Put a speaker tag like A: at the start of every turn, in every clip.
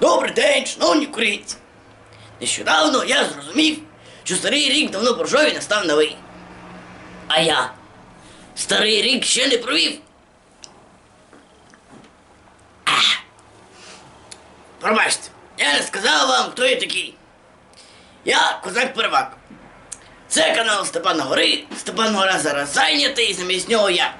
A: Добрий день, шановні українці! Нещодавно я зрозумів, що старий рік давно пройшов і настав новий. А я старий рік ще не провів. Ах. Пробачте, я не сказав вам, хто я такий. Я козак Первак. Це канал Степана Гори. Степан Гора зараз зайнятий, і замість нього я.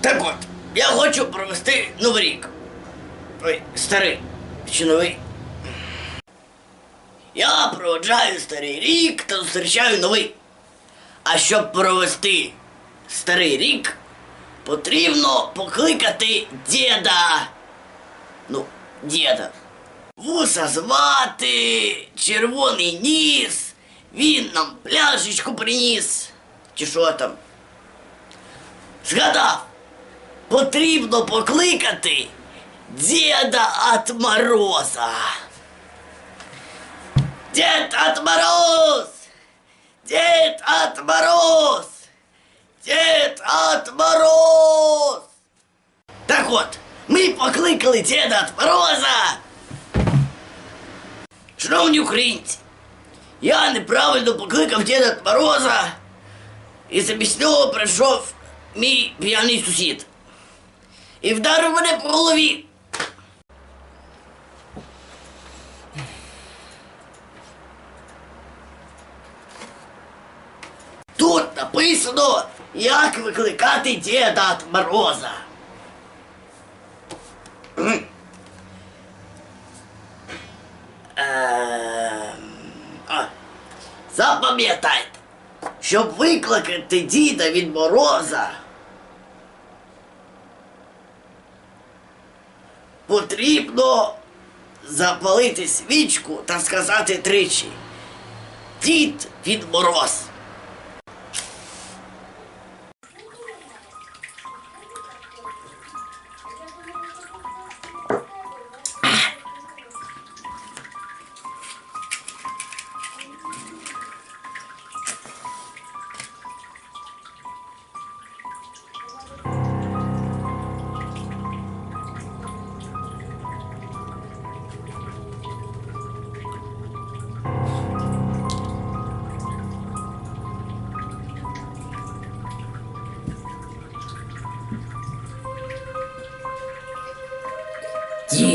A: Так от, я хочу провести новий рік. Ой, старий, чи новий. Я проводжаю старий рік та зустрічаю новий. А щоб провести старий рік, потрібно покликати діда. Ну, діда. Вуса звати, червоний ніс, він нам пляшечку приніс. Чи що там? Згадав, потрібно покликати Діда от Мороза. Дід от Мороз! Дід от Мороз! Дід от Мороз! Так от, ми покликали Діда от Мороза. Шановні українці, я неправильно покликав Діда от Мороза. І замість нього прийшов мій п'яний сусід. І вдарив мене по голові. Написано, як викликати Діда от Мороза. Ем, Запам'ятайте, щоб викликати діда від мороза. Потрібно запалити свічку та сказати тричі. Дід від мороз.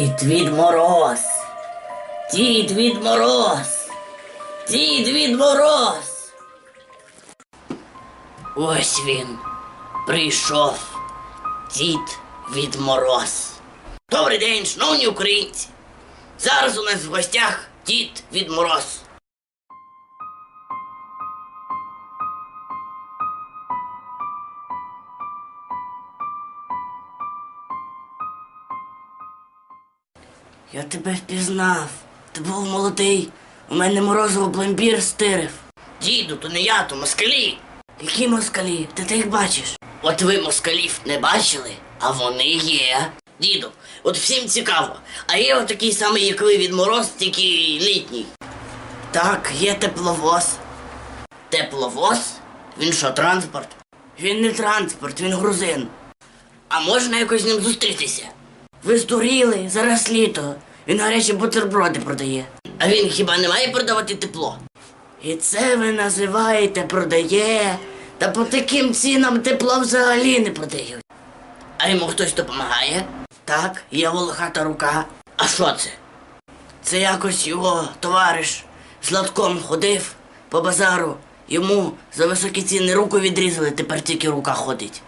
A: Дід від мороз. Дід від мороз. Дід від. Ось він прийшов. Дід від мороз. Добрий день, шановні українці. Зараз у нас в гостях дід від мороз. Я тебе впізнав. Ти був молодий. У мене морозиво пломбір стирив. Діду, то не я, то москалі. Які москалі? Ти ти їх бачиш? От ви москалів не бачили, а вони є. Діду, от всім цікаво. А є от такий самий, як ви від мороз, тільки літній. Так, є тепловоз. Тепловоз? Він що, транспорт? Він не транспорт, він грузин. А можна якось з ним зустрітися? Ви здуріли, зараз літо. Він гарячі бутерброди продає. А він хіба не має продавати тепло? І це ви називаєте продає. Та по таким цінам тепло взагалі не продають. А йому хтось допомагає? Так, є волохата рука. А що це? Це якось його товариш з латком ходив по базару. Йому за високі ціни руку відрізали, тепер тільки рука ходить.